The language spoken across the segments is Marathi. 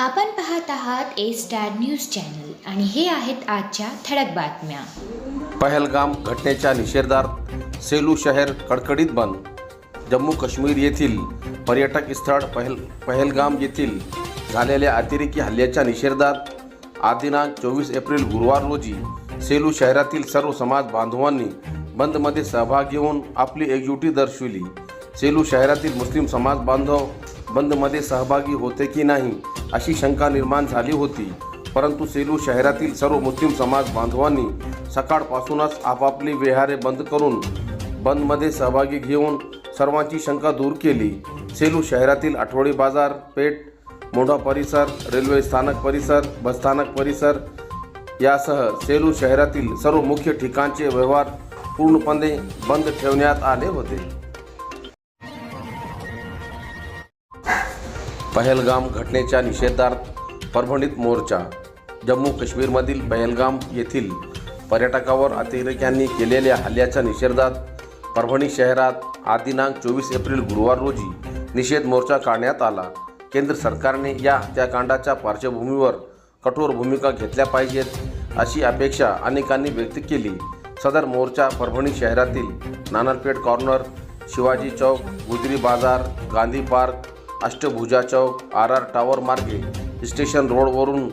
आपण पाहत आहात ए स्टार न्यूज चॅनल आणि हे आहेत आजच्या ठळक बातम्या. पहलगाम घटनेच्या निषेधार्थ सेलू शहर कडकडीत बंद. जम्मू काश्मीर येथील पर्यटक स्थळ पहल पहलगाम येथील झालेल्या अतिरेकी हल्ल्याच्या निषेधार्थ आदिनांक चोवीस एप्रिल गुरुवार रोजी सेलू शहरातील सर्व समाज बांधवांनी बंदमध्ये सहभाग घेऊन आपली एकजुटी दर्शविली. सेलू शहरातील मुस्लिम समाज बांधव बंदमध्ये सहभागी होते की नाही अशी शंका निर्माण झाली होती. परंतु सेलू शहरातील सर्व मुस्लिम समाज बांधवांनी सकाळपासूनच आपापली विहारे बंद करून बंदमध्ये सहभागी घेऊन सर्वांची शंका दूर केली. सेलू शहरातील आठवडी बाजार पेठ मोढा परिसर रेल्वे स्थानक परिसर बसस्थानक परिसर यासह सेलू शहरातील सर्व मुख्य ठिकाणचे व्यवहार पूर्णपणे बंद ठेवण्यात आले होते. पहलगाम घटनेच्या निषेधार्थ परभणीत मोर्चा. जम्मू काश्मीरमधील पहलगाम येथील पर्यटकावर अतिरेक्यांनी केलेल्या हल्ल्याच्या निषेधार्थ परभणी शहरात आज दिनांक चोवीस एप्रिल गुरुवार रोजी निषेध मोर्चा काढण्यात आला. केंद्र सरकारने या हत्याकांडाच्या पार्श्वभूमीवर कठोर भूमिका घेतल्या पाहिजेत अशी अपेक्षा अनेकांनी व्यक्त केली. सदर मोर्चा परभणी शहरातील नानरपेठ कॉर्नर शिवाजी चौक गुजरी बाजार गांधी पार्क अष्टभुजा चौक आर आर टावर मार्गे स्टेशन रोडवरून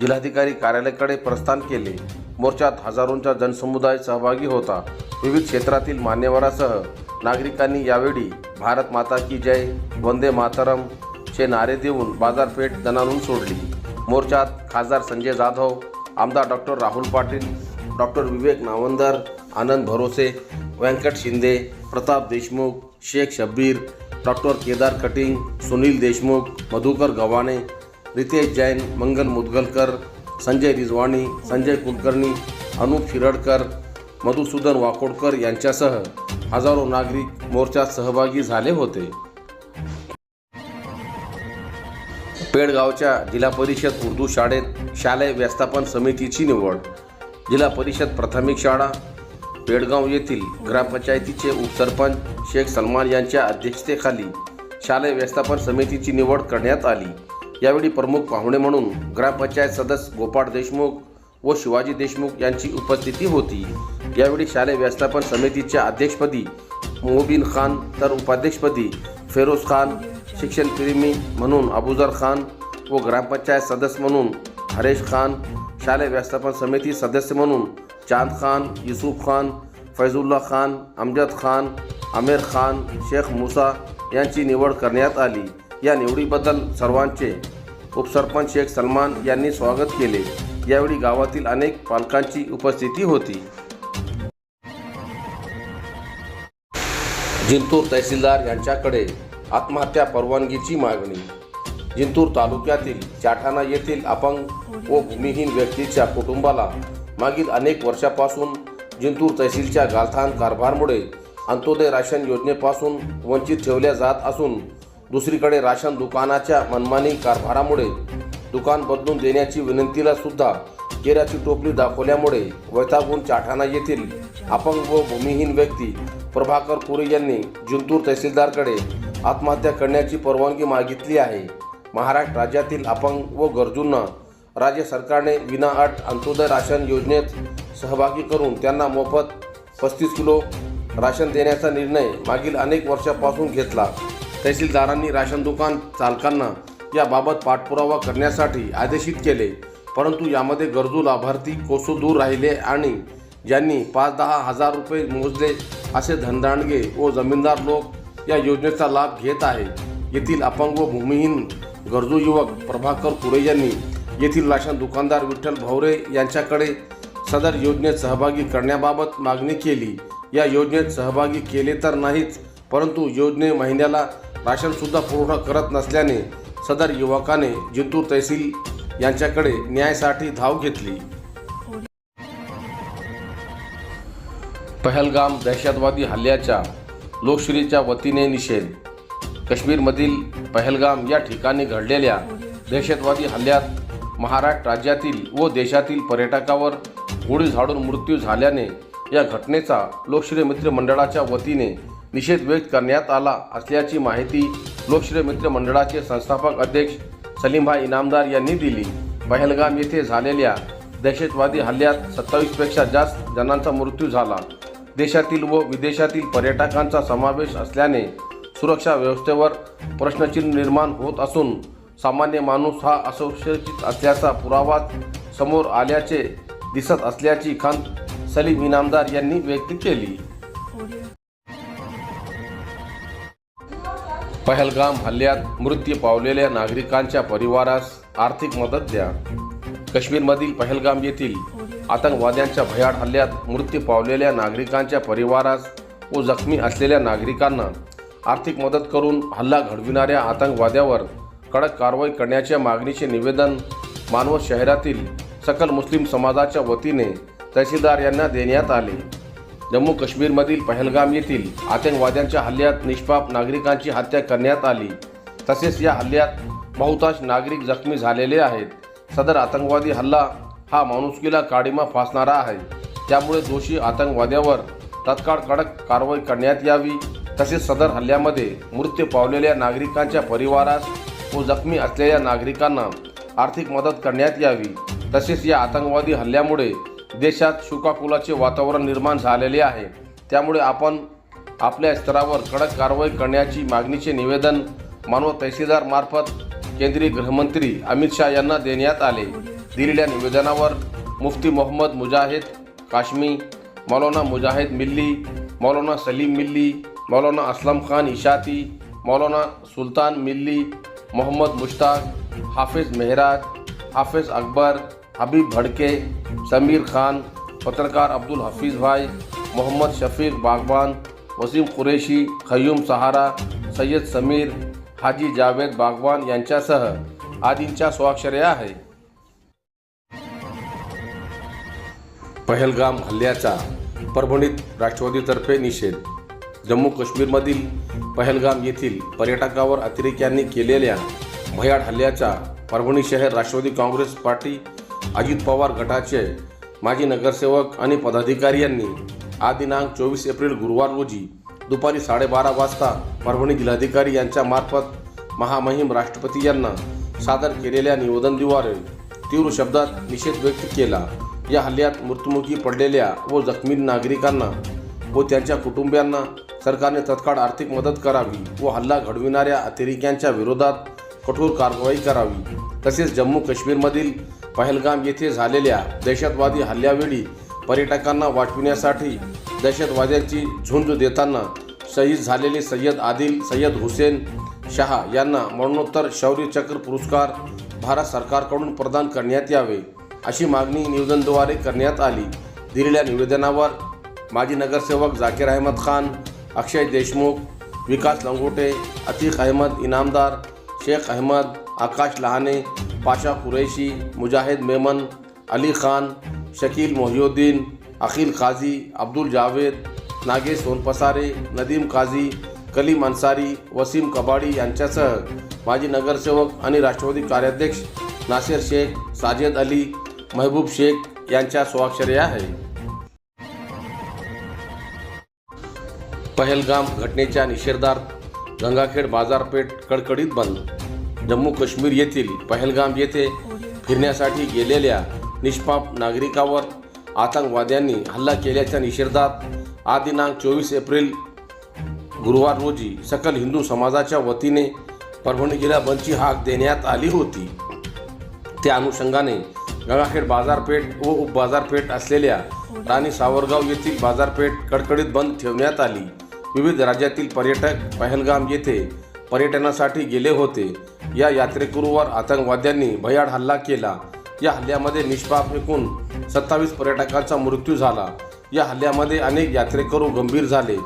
जिल्हाधिकारी कार्यालयाकडे प्रस्थान केले. मोर्चात हजारोंचा जनसमुदाय सहभागी होता. विविध क्षेत्रातील मान्यवरासह नागरिकांनी यावेळी भारत माता की जय वंदे मातरम चे नारे देऊन बाजारपेठ दणानून सोडली. मोर्चात खासदार संजय जाधव आमदार doctor Rahul Patil doctor Vivek Navandar Anand Bharose Vyankat Shinde Pratap Deshmukh Shaikh Shabbir doctor Kedar Kating Sunil Deshmukh Madhukar Gavhane Ritesh Jain Mangal Mudgalkar Sanjay Rijwani Sanjay Kulkarni Anup Shiradkar Madhusudan Wakodkar यांच्यासह हजारो नागरिक मोर्चात सहभागी झाले होते. पेडगावच्या जिल्हा परिषद उर्दू शाळेत शालेय व्यवस्थापन समितीची निवड. जिल्हा परिषद प्राथमिक शाळा पेडगाव येथील ग्रामपंचायतीचे उपसरपंच शेख सलमान यांच्या अध्यक्षतेखाली शालेय व्यवस्थापन समितीची निवड करण्यात आली. यावेळी प्रमुख पाहुणे म्हणून ग्रामपंचायत सदस्य गोपाळ देशमुख व शिवाजी देशमुख यांची उपस्थिती होती. यावेळी शालेय व्यवस्थापन समितीच्या अध्यक्षपदी मोबिन खान तर उपाध्यक्षपदी फेरोज खान शिक्षणप्रेमी म्हणून अबुजर खान व ग्रामपंचायत सदस्य म्हणून हरेश खान शालेय व्यवस्थापन समिती सदस्य म्हणून चांद खान युसुफ खान फैजुल्ला खान अमजद खान आमिर खान शेख मुसा यांची निवड करण्यात आली. या निवडीबद्दल सर्वांचे उपसरपंच शेख सलमान यांनी स्वागत केले. यावेळी गावातील अनेक पालकांची उपस्थिती होती. जिंतूर तहसीलदार यांच्याकडे आत्महत्या परवानगीची मागणी जिंतूर तालुक्यातील चाठाणा येथील अपंग व भूमिहीन व्यक्तीच्या कुटुंबाला मागील अनेक वर्षापासून जिंतूर तहसीलच्या गालथान कारभारमुळे अंत्योदय राशन योजनेपासून वंचित ठेवल्या जात असून दुसरीकडे राशन दुकानाच्या मनमानी कारभारामुळे दुकान बदलून देण्याची विनंतीला सुद्धा केराची टोपली दाखवल्यामुळे वैतागून चाठाणा येथील अपंग व भूमिहीन व्यक्ती प्रभाकर पुरे यांनी जिंतूर तहसीलदारकडे आत्महत्या करण्याची परवानगी मागितली आहे. महाराष्ट्र राज्यातील अपंग व गरजूंना राज्य सरकारने विनाअट अंत्योदय राशन योजनेत सहभागी करून त्यांना मोफत पस्तीस किलो राशन देण्याचा निर्णय मागील अनेक वर्षापासून घेतला. तहसीलदारांनी राशन दुकान चालकांना याबाबत पाठपुरावा करण्यासाठी आदेशित केले परंतु यामध्ये गरजू लाभार्थी कोसो दूर राहिले आणि ज्यांनी पाच दहा हजार रुपये मोजले असे धनदांडगे व जमीनदार लोक या योजनेचा लाभ घेत आहे येथील अपंग व भूमिहीन गरजू युवक प्रभाकर कुडे यांनी येथील राशन दुकानदार विठ्ठल भवरे यांच्याकडे सदर योजनेत सहभागी करण्याबाबत मागणी केली. या योजनेत सहभागी केले तर नाहीच परंतु योजने महिन्याला राशनसुद्धा पुरवठा करत नसल्याने सदर युवकाने जिंतूर तहसील यांच्याकडे न्यायासाठी धाव घेतली. पहलगाम दहशतवादी हल्ल्याच्या लोकश्रीच्या वतीने निषेध काश्मीरमधील पहलगाम या ठिकाणी घडलेल्या दहशतवादी हल्ल्यात महाराष्ट्र राज्यातील व देशातील पर्यटकावर गोळी झाडून मृत्यू झाल्याने या घटनेचा लोकश्रेय मित्र मंडळाच्या वतीने निषेध व्यक्त करण्यात आला असल्याची माहिती लोकश्रेय मित्र मंडळाचे संस्थापक अध्यक्ष सलीमभाई इनामदार यांनी दिली. पहलगाम येथे झालेल्या दहशतवादी हल्ल्यात सत्तावीसपेक्षा जास्त जणांचा मृत्यू झाला. देशातील व विदेशातील पर्यटकांचा समावेश असल्याने सुरक्षा व्यवस्थेवर प्रश्नचिन्ह निर्माण होत असून सामान्य माणूस हा असुरक्षित असल्याचा पुरावा समोर आल्याचे दिसत असल्याची खंत सलीम इनामदार यांनी व्यक्त केली. पहलगाम हल्ल्यात मृत्यू पावलेल्या नागरिकांच्या परिवारास आर्थिक मदत द्या. काश्मीरमधील पहलगाम येथील आतंकवाद्यांच्या भयाड हल्ल्यात मृत्यू पावलेल्या नागरिकांच्या परिवारास व जखमी असलेल्या नागरिकांना आर्थिक मदत करून हल्ला घडविणाऱ्या आतंकवाद्यावर कडक कारवाई करण्याच्या मागणीचे निवेदन मानवत शहरातील सकल मुस्लिम समाजाच्या वतीने तहसीलदार यांना देण्यात आले. जम्मू काश्मीरमधील पहलगाम येथील आतंकवाद्यांच्या हल्ल्यात निष्पाप नागरिकांची हत्या करण्यात आली. तसेच या हल्ल्यात बहुतांश नागरिक जखमी झालेले आहेत. सदर आतंकवादी हल्ला हा माणुसकीला काडीमा फासणारा आहे. त्यामुळे दोषी आतंकवाद्यावर तत्काळ कडक कारवाई करण्यात यावी. तसेच सदर हल्ल्यामध्ये मृत्यू पावलेल्या नागरिकांच्या परिवारास व जखमी असलेल्या नागरिकांना आर्थिक मदत करण्यात यावी. तसेच या आतंकवादी हल्ल्यामुळे देशात शोकाकुलाचे वातावरण निर्माण झालेले आहे. त्यामुळे आपण आपल्या स्तरावर कडक कारवाई करण्याची मागणीचे निवेदन मानव तहसीलदार मार्फत केंद्रीय गृहमंत्री अमित शहा यांना देण्यात आले. दिलेल्या निवेदनावर मुफ्ती मोहम्मद मुजाहिद काश्मी मौलाना मुजाहिद मिल्ली मौलाना सलीम मिल्ली मौलाना असलम खान इशाती मौलाना सुल्तान मिल्ली मोहम्मद मुश्ताक हाफिज मेहराज हाफिज अकबर हबीब भड़के समीर खान पत्रकार अब्दुल हफीज भाई मोहम्मद शफीक बागबान वसीम कुरेशी खयूम सहारा सय्यद समीर हाजी जावेद बागवान यांच्यासह आदींच्या स्वाक्षर्या आहे पहलगाम हल्ल्याचा परभणीत राष्ट्रवादीतर्फे निषेध जम्मू काश्मीरमधील पहलगाम येथील पर्यटकावर अतिरेक्यांनी केलेल्या भयाड हल्ल्याचा परभणी शहर राष्ट्रवादी काँग्रेस पार्टी अजित पवार गटाचे माजी नगरसेवक आणि पदाधिकारी यांनी आज दिनांक चोवीस एप्रिल गुरुवार रोजी दुपारी साडेबारा वाजता परभणी जिल्हाधिकारी यांच्यामार्फत महामहिम राष्ट्रपती यांना सादर केलेल्या निवेदनद्वारे तीव्र शब्दात निषेध व्यक्त केला. या हल्ल्यात मृत्युमुखी पडलेल्या व जखमी नागरिकांना व त्यांच्या कुटुंबियांना सरकारने तत्काळ आर्थिक मदत करावी व हल्ला घडविणाऱ्या अतिरेक्यांच्या विरोधात कठोर कारवाई करावी. तसेच जम्मू काश्मीरमधील पहलगाम येथे झालेल्या दहशतवादी हल्ल्यावेळी पर्यटकांना वाचविण्यासाठी दहशतवाद्यांची झुंज देताना शहीद झालेले सय्यद आदिल सय्यद हुसेन शहा यांना मरणोत्तर शौर्य चक्र पुरस्कार भारत सरकारकडून प्रदान करण्यात यावे अशी मागणी निवेदनद्वारे करण्यात आली. दिलेल्या निवेदनावर माजी नगरसेवक जाकीर अहमद खान अक्षय देशमुख विकास लंगोटे अतिक अहमद इनामदार शेख अहमद आकाश लहाने पाशा कुरैशी मुजाहिद मेमन अली खान शकील मोहिउद्दीन अखिल काझी अब्दुल जावेद नागेश सोनपसारे नदीम काझी कलीम अन्सारी वसीम कबाडी यांच्यासह माजी नगरसेवक आणि राष्ट्रवादी कार्याध्यक्ष नासिर शेख साजिद अली महबूब शेख यांच्या स्वाक्षरी आहे. पहलगाम घटनेच्या निषेधार्थ गंगाखेड बाजारपेठ कडकडीत बंद. जम्मू काश्मीर येथील पहलगाम येथे फिरण्यासाठी गेलेल्या निष्पाप नागरिकावर आतंकवाद्यांनी हल्ला केल्याच्या निषेधात आज दिनांक चोवीस एप्रिल गुरुवार रोजी सकल हिंदू समाजाच्या वतीने परभणी जिल्हा बंदची हाक देण्यात आली होती. त्या अनुषंगाने गंगाखेड बाजारपेठ व उपबाजारपेठ असलेल्या राणी सावरगाव येथील बाजारपेठ कडकडीत बंद ठेवण्यात आली. विविध राज्यातील पर्यटक पहलगाम येथे पर्यटनासाठी गेले होते. या यात्रेकरूवर आतंकवाद्यांनी भयाड हल्ला केला. या हल्ल्यामध्ये निष्पाप एकूण सत्तावीस पर्यटकांचा मृत्यू झाला. या हल्ल्यामध्ये अनेक यात्रेकरू गंभीर झाले.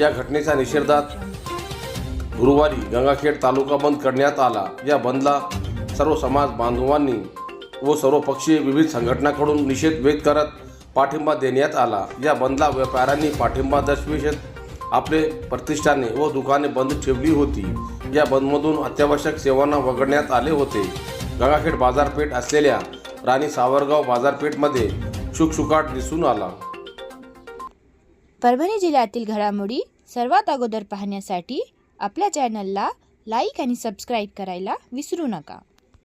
या घटनेच्या निषेधात गुरुवारी गंगाखेड तालुका बंद करण्यात आला. या बंदला सर्व समाज बांधवांनी व सर्व पक्षीय विविध संघटनांकडून निषेध व्यक्त करत पाठिंबा देण्यात आला. या बंदला व्यापाऱ्यांनी पाठिंबा दर्शवित आपले प्रतिष्ठाने व दुकाने बंद ठेवली होती. या बंदमधून अत्यावश्यक सेवांना वगळण्यात आले होते. गंगाखेड बाजारपेठ असलेल्या राणी सावरगाव बाजारपेठमध्ये शुकशुकाट दिसून आला. परभणी जिल्ह्यातील घडामोडी सर्वात अगोदर पाहण्यासाठी आपल्या चॅनलला लाईक आणि सबस्क्राईब करायला विसरू नका.